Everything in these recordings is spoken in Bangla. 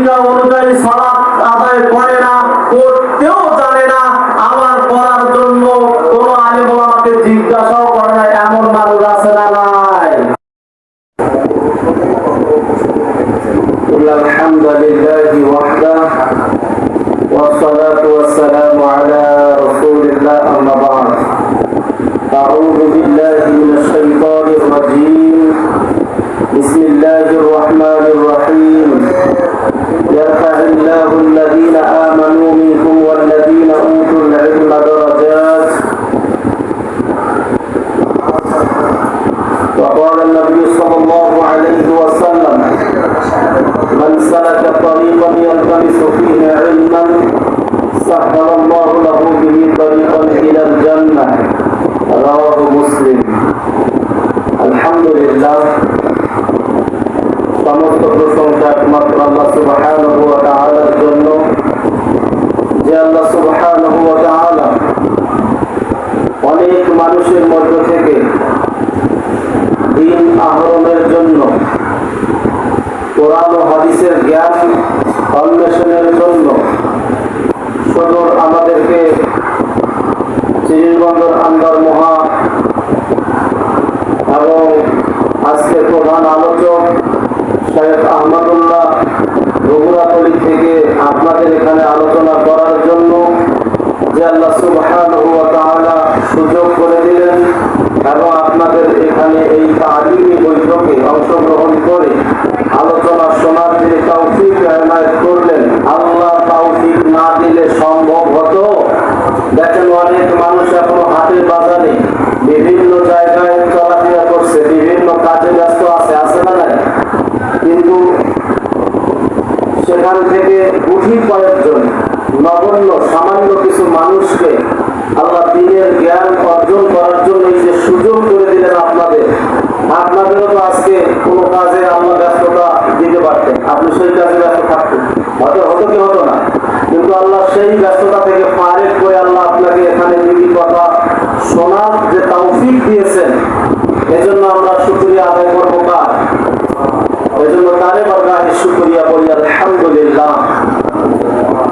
তরিকা অনুযায়ী কোরআন ও হাদিসের জ্ঞান অন্বেষণের জন্য সদর আমাদেরকে চিরিরবন্দর আন্দার মহা এবং আজকের প্রধান আলোচক শেখ আহমদুল্লাহ বগুড়াতলি থেকে আপনাদের এখানে আলোচনা করার জন্য যে আল্লাহ তাআলা সুযোগ করে দিলেন এবং আপনাদের এখানে এই তালিমি বৈঠকে অংশগ্রহণ করে আলোচনা শোনার যে তৌফিক এনায়েত করলেন, আল্লাহ তৌফিক না দিলে সম্ভব হতো। দেখেন অনেক মানুষ এখনও হাটের বাজারে বিভিন্ন জায়গায় চলাফেরা করছে, বিভিন্ন কাজে ব্যস্ত আছে আছে না নাই? কিন্তু সেখান থেকে গুটি কয়েকজন নগণ্য, সামান্য কিছু মানুষকে আল্লাহ দিনের জ্ঞান অর্জন করার জন্য এই যে সুযোগ করে দিলেন আপনাদের। আপনাদেরও তো আজকে কোনো কাজে আল্লাহ ব্যস্ততা দিতে পারতেন আপনি সেই কাজে ব্যস্ত থাকতেন হয়তো হতো কি হতো না কিন্তু আল্লাহ সেই ব্যস্ততা থেকে পারেক করে আল্লাহ আপনাকে এখানে দিদি কথা শোনার যে তৌফিক দিয়েছেন, এজন্য আমরা সুক্রিয়া আদায় করব কার? এজন্য তারে বারগাহে সুক্রিয়া করি আলহামদুলিল্লাহ।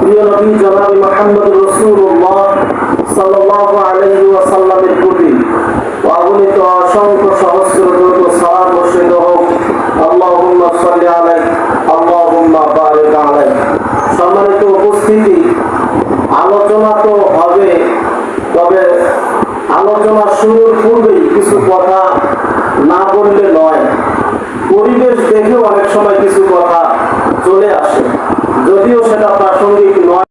প্রিয় নবী, জনাবি মোহাম্মদ রাসূলুল্লাহ সাল্লাল্লাহু আলাইহি ওয়াসাল্লামের প্রতি অগণিত অসংখ্য সহস্র দ্রুত সালাম বর্ষিত হোক আল্লাহুম্মা সাল্লি আলাইহি আল্লাহুম্মা বারিক আলাইহি সম্মানিত উপস্থিতি আলোচনা তো হবে তবে আলোচনা শুরুর পূর্বেই কিছু কথা না বললে নয় পরিবেশ দেখেও অনেক সময় কিছু কথা চলে আসে। যদিও সেটা প্রাসঙ্গিক নয়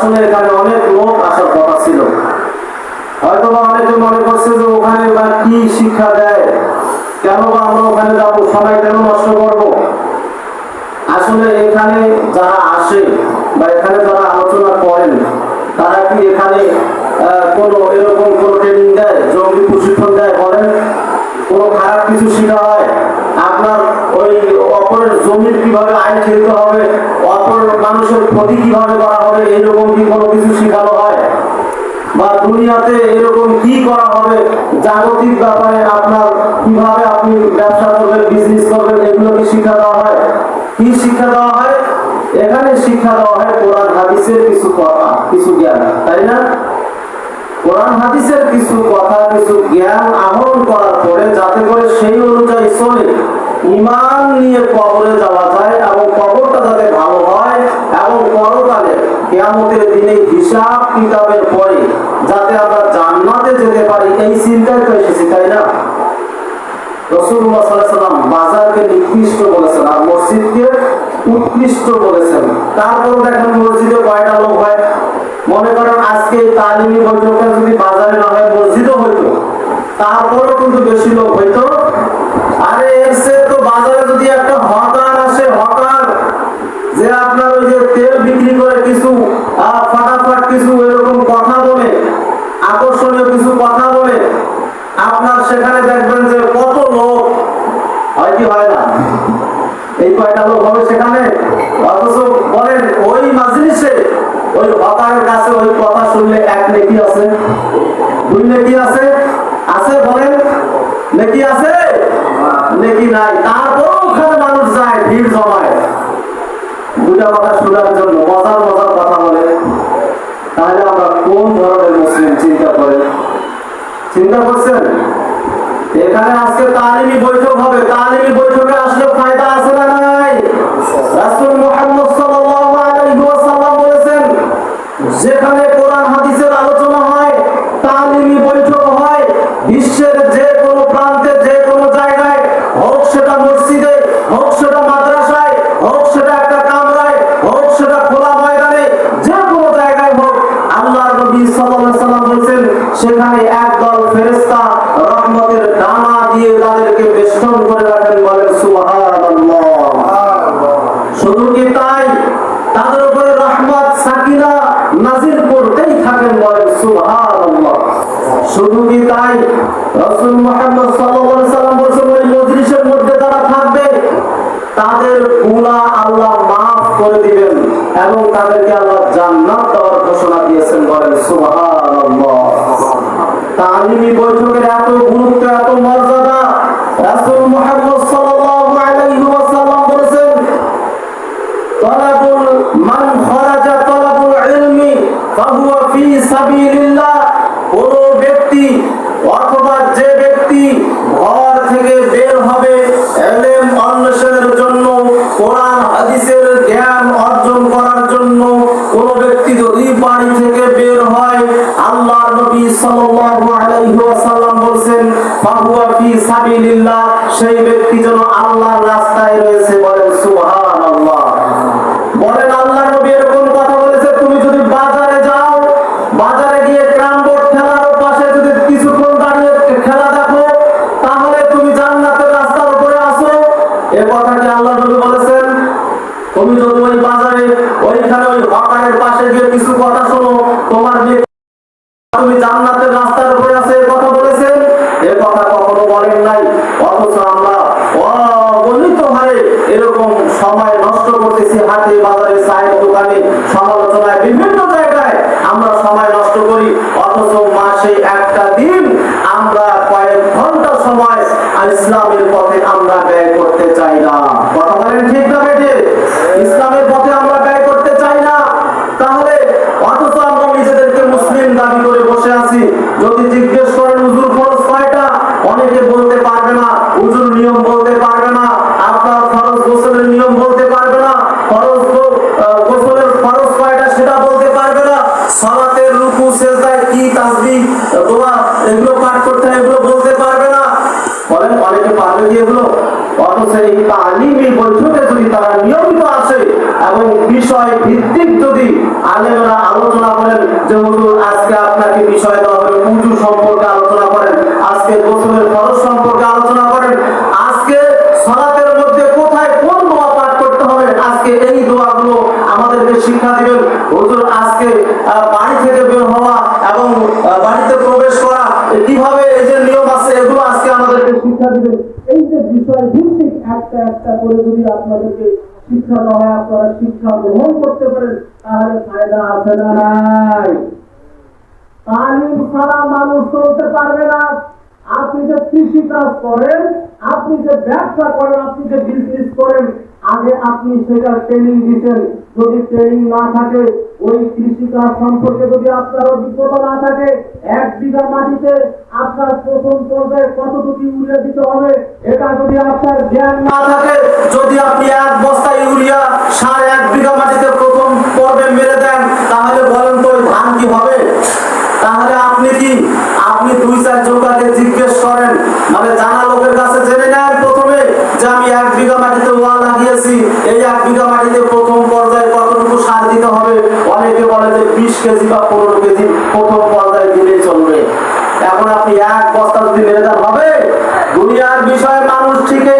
আসলে এখানে অনেক লোক আসার কথা ছিল। হয়তো বা অনেকে মনে করছে যে ওখানে বা কি শিক্ষা দেয়? কেন বা আমরা ওখানে যাব? সময় কেন নষ্ট করব? আসলে এখানে যারা আসে বা এখানে যারা আলোচনা করেন, তারা কি এখানে কোনো এরকম কোনো ট্রেনিং দেয়? জঙ্গি প্রশিক্ষণ দেয় বলেন? কোনো খারাপ কিছু শেখা হয়? আপনার ওই অপরের জমির কীভাবে আইন খেলতে হবে? অপর মানুষের ক্ষতি কীভাবে করা হবে, এরকম কি কোনো কিছু শেখানো হয়? বা দুনিয়াতে এরকম কি করা হবে? জাগতিক ব্যাপারে আপনার কীভাবে আপনি ব্যবসা করবেন বিজনেস করবেন, এগুলো কি শিক্ষা দেওয়া হয়? কি শিক্ষা দেওয়া হয়? এখানে শিক্ষা দেওয়া হয় কোরআন, হাদিসের কিছু কথা, কিছু জ্ঞান, তাই না? কোরআন, হাদিসের কিছু কথা, কিছু জ্ঞান আহরণ করার পরে যাতে করে সেই অনুযায়ী চলে। ইমান নিয়ে কবরে যাওয়া যায় এবং কবরটা যাতে ভালো হয় এবং পরকালে কেয়ামতের দিনে হিসাব কিতাবের পরে যাতে আমরা জান্নাতে যেতে পারি, এই চিন্তায় তো এসেছি, তাই না? রসুল্লাহ হয়? মনে হয় কিন্তু বেশি লোক হইতো। এই লোক হবে সেখানে? বলেন, ওই ওই কাছে ওই কথা শুনলে এক নেকি আছে, দুই নেকি আছে আছে বলেন, নেকি আছে? নেকি নাই, তারপরও ওখানে মানুষ যায়, ভিড় জমায়। দুটা কথা শোনার জন্য, মজার মজার কথা বলে। তাহলে আমরা কোন ধরনের মুসলিম চিন্তা করেন চিন্তা করছেন? এখানে আজকে তালিমি বৈঠক হবে। তালিমি বৈঠকে আসলে ফায়দা আছে না নাই? রাসূল মুহাম্মদ সাল্লাল্লাহু আলাইহি ওয়াসাল্লাম বলেছেন, যেখানে তাদেরকে করে রাখেন বলেন শুধু কি তাই? তাদের উপরে রহমত, সাকিনা, নাজিল করতেই থাকেন বলেন সুবহানাল্লাহ। শুধু কি তাই? রাসূল মুহাম্মদ সাল্লাম বলেছেন, ওই মজলিসের মধ্যে যারা থাকবে, তাদের গুনাহ আল্লাহ মাফ করে দিবেন এবং তাদেরকে আল্লাহ জান্নাত দেওয়ার ঘোষণা দিয়েছেন বলেন সুবহানাল্লাহ। তালিমি বৈঠকের এত গুরুত্ব বাড়ি থেকে বের হয় আল্লাহ সেই ব্যক্তি যেন আল্লাহর রাস্তায় রয়েছে বলেন খরচ সম্পর্কে আলোচনা করেন। আজকে সালাতের মধ্যে কোথায় কোন দোয়া পাঠ করতে হবে? আজকে এই দোয়াগুলো আমাদেরকে শিক্ষা দিবেন। হুজুর, আজকে বাড়ি থেকে বের হওয়া এবং বাড়িতে প্রবেশ করা, কীভাবে এই যে নিয়ম আছে, এগুলো আজকে আমাদেরকে শিক্ষা দিবেন। এই যে বিষয় ভিত্তিক একটা একটা করে যদি আপনাদেরকে শিক্ষা দেওয়া হয়, আপনারা শিক্ষা গ্রহণ করতে পারেন, তাহলে ফায়দা আছে না নাই? তালিম ছাড়া মানুষ চলতে পারবে না। আপনি যে কৃষি কাজ করেন, আপনি যে ব্যবসা করেন, আপনি যে বিজনেস করেন, আগে আপনি সেটা ট্রেনিং দিতেন। যদি ট্রেনিং না থাকে, ওই কৃষি কাজ সম্পর্কে যদি আপনার অভিজ্ঞতা না থাকে, এক বিঘা মাটিতে আপনার প্রথম পর্যায়ে কতটুকু ইউরিয়া দিতে হবে, এটা যদি আপনার জ্ঞান না থাকে, যদি আপনি এক বস্তা ইউরিয়া সার এক বিঘা মাটিতে প্রথম পর্বে মেরে দেন, তাহলে বলেন তো ওই ধান কি হবে? তাহলে আপনি কি, আপনি দুই চার জনকে করেন মানে জানা লোকের কাছে জেনে নেন প্রথমে যে আমি এক বিঘা মাটিতে ওয়া লাগিয়েছি এই এক বিঘা মাটিতে প্রথম পর্যায়ে কতটুকু সার দিতে হবে? অনেকে বলে যে বিশ কেজি বা পনেরো কেজি প্রথম পর্যায়ে দিলে চলবে। এখন আপনি এক বস্তা যদি মেরে হবে? দুনিয়ার বিষয়ে মানুষ ঠিকই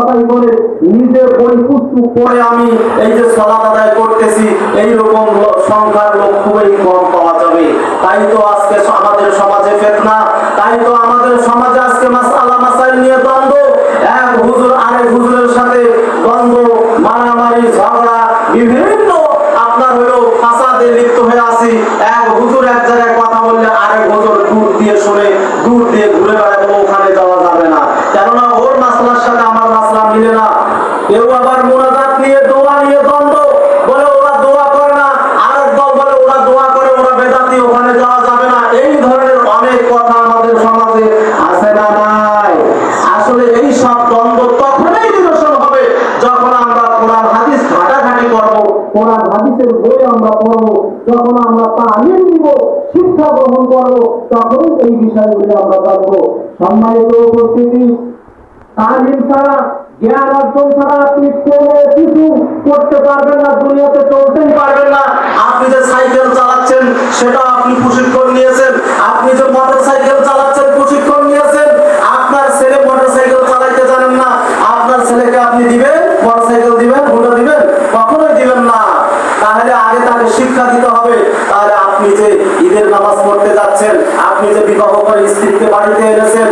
বাছাই করে নিজের বই পুস্তক পড়ে আমি এই যে সলাদ আদায় করতেছি, এইরকম সংখ্যার লোক খুবই কম পাওয়া যাবে। তাই তো আজকে আমাদের সমাজে ফেতনা, তাই তো আমাদের সমাজে আজকে মাসালা মাসাইল নিয়ে দ্বন্দ্ব। এক হুজুর আরেক হুজুরের সাথে দ্বন্দ্ব, মারামারি, ঝগড়া, বিভিন্ন আপনার হলো ফাসাদে লিপ্ত হয়ে আছি। এক হুজুর এক জায়গায় কথা বললে আরেক হুজুর দূর দিয়ে শুনে দূর দিয়ে ঘুরে বেড়ায় বলে ওখানে যাওয়া যাবে না কেননা ওর মাসলার সাথে আমার মাসলা মিলে না কেউ আবার মোনাজাত নিয়ে দোয়া নিয়ে দ্বন্দ্ব? বলে ওরা দোয়া করে না। আরেক দল বলে, ওরা দোয়া করে, ওরা বেদাতি, ওখানে যাওয়া যাবে না। এই ধরনের অনেক কথা আমাদের সমাজে আছে না নাই। আসলে এই সব দ্বন্দ্ব তখনই নিরসন হবে যখন আমরা কোরআন, হাদিস ঘাটাঘাটি করব। কোরআন, হাদিসের বই আমরা পড়ব। যখন আমরা তালিম নিব, শিক্ষা গ্রহণ করব তখন এই বিষয়গুলি আমরা জানব। সম্মানিত উপস্থিতি, তালিম ছাড়া জ্ঞান অর্জন ছাড়া আপনি কোনো কিছু করতে পারবেন না, দুনিয়াতে চলতেই পারবেন না। আপনি যে সাইকেল চালাচ্ছেন, সেটা আপনি প্রশিক্ষণ নিয়েছেন। আপনি যে মোটর সাইকেল চালাচ্ছেন, প্রশিক্ষণ নিয়েছেন। আপনার ছেলে মোটর সাইকেল চালাইতে জানেন না। আপনার ছেলেকে আপনি দিবেন মোটর সাইকেল দিবেন হুন্ডা দিবেন, কখনোই দিবেন না। তাহলে আগে তাকে শিক্ষা দিতে হবে। তাহলে আপনি যে ঈদের নামাজ পড়তে যাচ্ছেন, আপনি যে বিবাহ করে স্ত্রীকে বাড়িতে এনেছেন,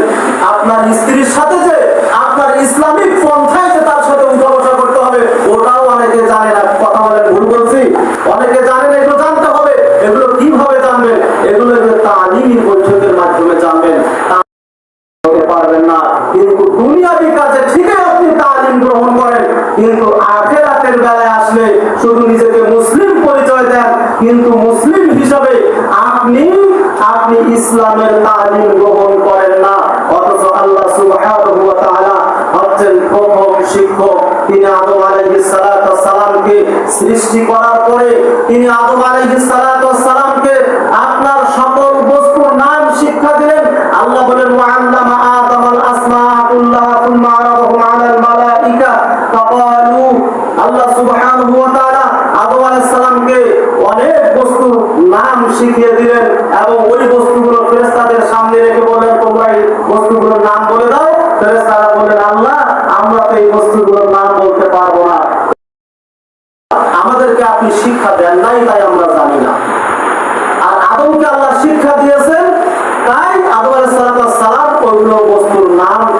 আপনার স্ত্রীর সাথে যে আপনার ইসলামিক পন্থায় ইসলামের তালিম গ্রহণ করেন না। অথচ আল্লাহ সুবহানাহু ওয়া তাআলা হচ্ছেন প্রথম শিক্ষক। তিনি আদম আলাইহিস সৃষ্টি করার পরে তিনি আদম আলাইহিস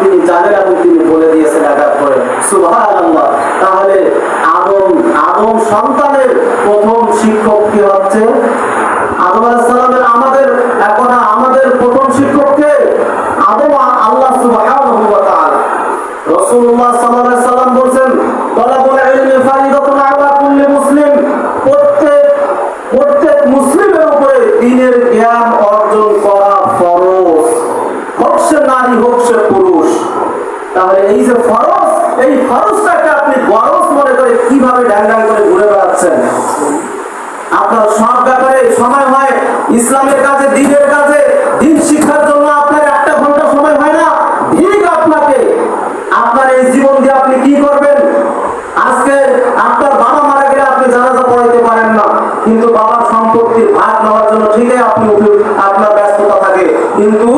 তিনি তাহলে সন্তানের প্রথম শিক্ষক কি আমাদের এখন আমাদের প্রথম শিক্ষক কে আদম আ- আল্লাহ সুবহানাহু ওয়া তাআলা রাসূলুল্লাহ সাল্লাল্লাহু আলাইহি সাল্লাম বলেন তলাবুল ইলমি ফারিদাতুন আলা কুল্লি মুসলিম প্রত্যেক প্রত্যেক মুসলিমের উপরে দিনের জ্ঞান অর্জন করা ফরজ হোক সে নারী হোক সে পুরুষ তাহলে এই যে ফরজ এই ফরজটাকে আপনি গরজ মনে করে কীভাবে ড্যাং করে ঘুরে বেড়াচ্ছেন আপনার সব ব্যাপারে সময় হয়, ইসলামের কাজে, দিনের কাজে, দিন শিক্ষার জন্য আপনার একটা ঘণ্টা সময় হয় না ঠিক আপনাকে। আপনার এই জীবন দিয়ে আপনি কি করবেন? আজকে আপনার বাবা মারা গেলে আপনি জানাজা পড়াইতে পারেন না, কিন্তু বাবার সম্পত্তির ভাগ নেওয়ার জন্য ঠিকই আপনি আপনার ব্যস্ততা থাকে। কিন্তু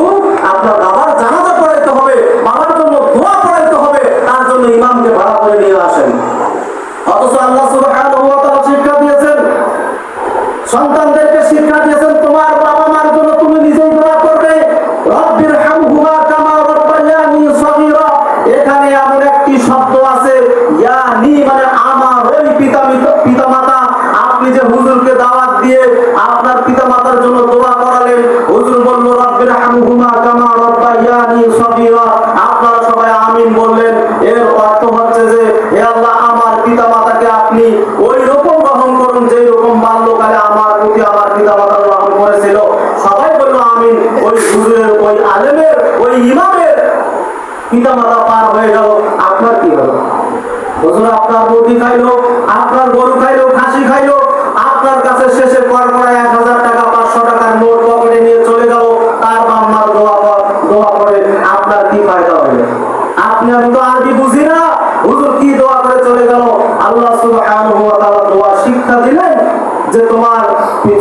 দিয়ে আপনার কি ফায়দা হবে? আপনি আমি তো আরবি বুঝি না। হুজুর কি দোয়া করে চলে গেল? আল্লাহ সুবহানাহু ওয়া তাআলা দোয়া শিক্ষা দিলেন যে তোমার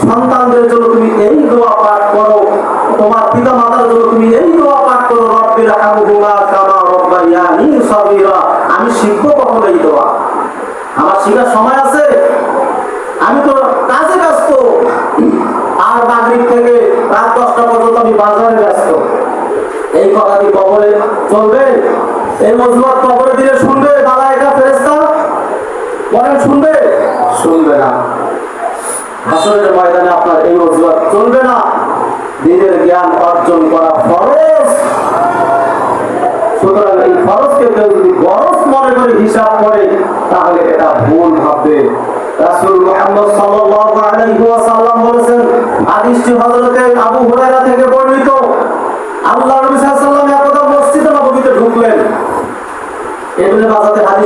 সন্তানদের জন্য তুমি এই দোয়া পাঠ করো। তোমার পিতা মাতার জন্য তুমি এই দোয়া পাঠ করো। রব্বির হামহুমা কামা রব্বায়ানি সগীরা। আমি শিখব কখন এই দোয়া? আমার শেখার সময় আছে। আমি তো কাজে ব্যস্ত। আর নাগরিক থেকে রাত দশটা পর্যন্ত আমি বাজারে ব্যস্ত। এই কথা কি কবরে চলবে? এই মজুয়ার কবরে দিলে শুনবে মালাইকা ফেরেস্তা বলেন, শুনবে? শুনবে না। আসলে ময়দানে আপনার এই চলবে না। জ্ঞান অর্জন করা ফরজ। সুতরাং এই ফরজকে কেউ যদি গরজ মনে করে হিসাব করে, তাহলে এটা ভুল ভাববে। রাসূল মুহাম্মদ সাল্লাল্লাহু আলাইহি ওয়াসাল্লাম বলেছেন, হাদিসটি হযরতে আবু হুরায়রা থেকে বর্ণিত। আল্লাহ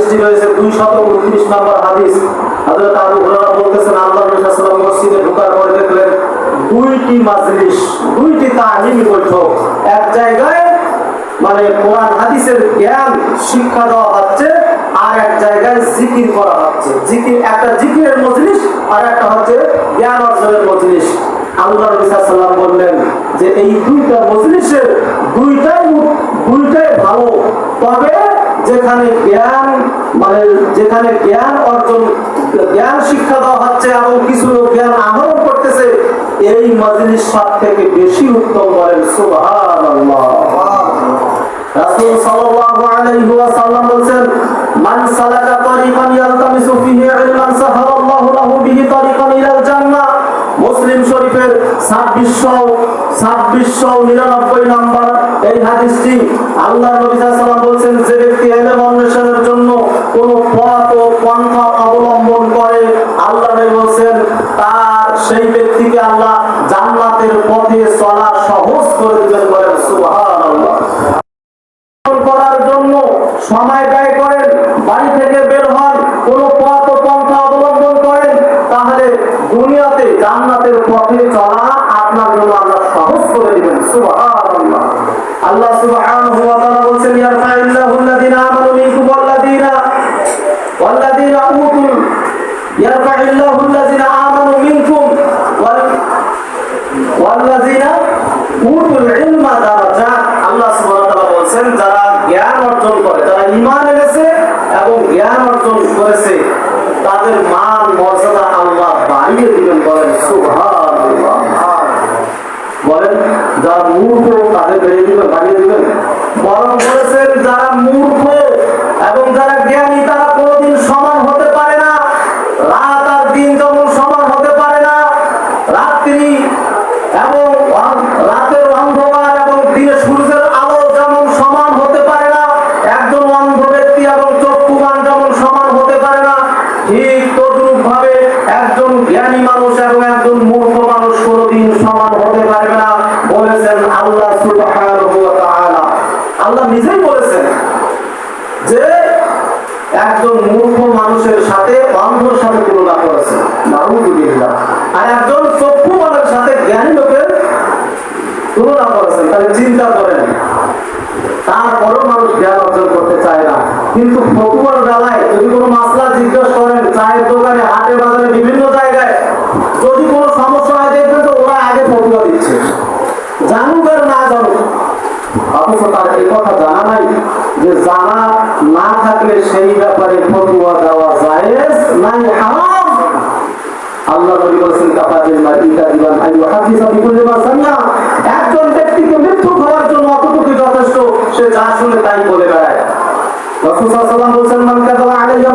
হাদিসটি রয়েছে 229 নম্বর হাদিস। হযরত আবু হুরায়রা বলতেছেন, আল্লাহ ওয়াসাল্লাম মসজিদে ঢোকার পরে দেখলেন দুইটি মাজলিস, দুইটি তালিমি বৈঠক। এক জায়গায় মানে কোরআন হাদিসের জ্ঞান শিক্ষা দেওয়া হচ্ছে, আর এক জায়গায় জিকির করা হচ্ছে। জিকির, একটা জিকিরের মজলিস, আর একটা হচ্ছে জ্ঞান অর্জনের মজলিস। আল্লাহ নবী সাল্লাম বললেন যে এই দুইটা মজলিসের দুইটাই দুইটাই ভালো। তবে যেখানে জ্ঞান মানে যেখানে জ্ঞান অর্জন, জ্ঞান শিক্ষা দেওয়া হচ্ছে এবং কিছু লোক জ্ঞান আহরণ করতেছে, এই মজলিস সব থেকে বেশি উত্তম বলেন সুবহানাল্লাহ। রাসূল সাল্লাল্লাহু আলাইহি ওয়াসাল্লাম বলেন মান সালাকা তরিকান ইয়ালতামিসু ফিহি ইলমান সাহারাল্লাহু লাহু বিহি তরিকান ইলাল জান্নাহ। শরীফের 2600 2699 নম্বর এই হাদিসটি আল্লাহ নবী ওয়াসাল্লাম বলেন যে ব্যক্তি ইলম অন্বেষণের জন্য কোন পথ ও পন্থা অবলম্বন করে, আল্লাহ বলেন তার সেই ব্যক্তিকে আল্লাহ জান্নাতের পথে চলা সহজ করে দিবেন বলেন, সুবহানাল্লাহ। করার জন্য সময় ব্যয় করেন, বাড়ি থেকে বের হন, কোন পথ জান্নাতের পথে চলা আপনার জন্য আল্লাহ সহজ করে দিবেন। সুবহানাল্লাহ। আল্লাহ সুবহানাহু ওয়া তাআলা বলেন যারা মূর্খ তাদের বেড়ে দিবেন কথা জানা নাই যে জানা না থাকলে সেই ব্যাপারে দেওয়া জায়েজ নাই, হারাম। আল্লাহ নবী বলেছেন দিবান আই একজন ব্যক্তিকে মৃত্যু হওয়ার জন্য অতটুকু যথেষ্ট, সে যা শুনে তাই বলে বেড়ায়। রাসূল সাল্লাল্লাহু আলাইহি ওয়াসাল্লাম বলেছেন, মান কাযাবা আলাইয়া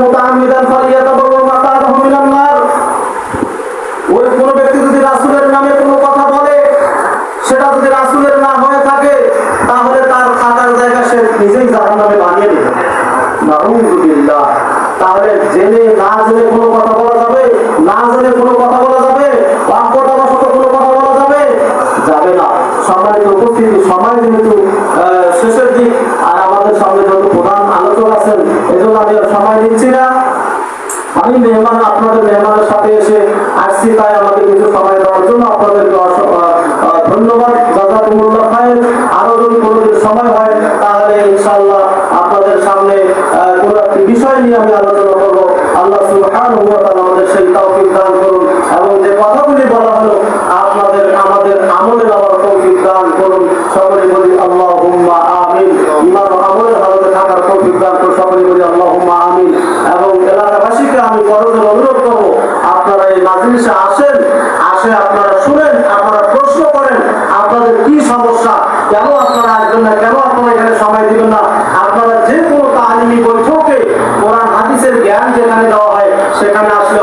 সম্মানিত উপস্থিতি, সময় যেহেতু শেষের দিক, আর আমাদের সঙ্গে যত প্রধান আলোচক আছেন, এজন্য আমি সময় দিচ্ছি না। আমি মেহমান, আপনাদের মেহমানের সাথে অনুরোধ অনুরোধ করব, আপনারা এই মাজলিসে আসেন, আসে আপনারা শুনেন, আপনারা প্রশ্ন করেন, আপনাদের কি সমস্যা, কেন আপনারা আসবেন না, কেন আপনারা এখানে সময় দিবেন না? আপনারা যে কোনো তালিমি বৈঠকে কোরআন, হাদিসের জ্ঞান যেখানে দেওয়া হয়, সেখানে আসলে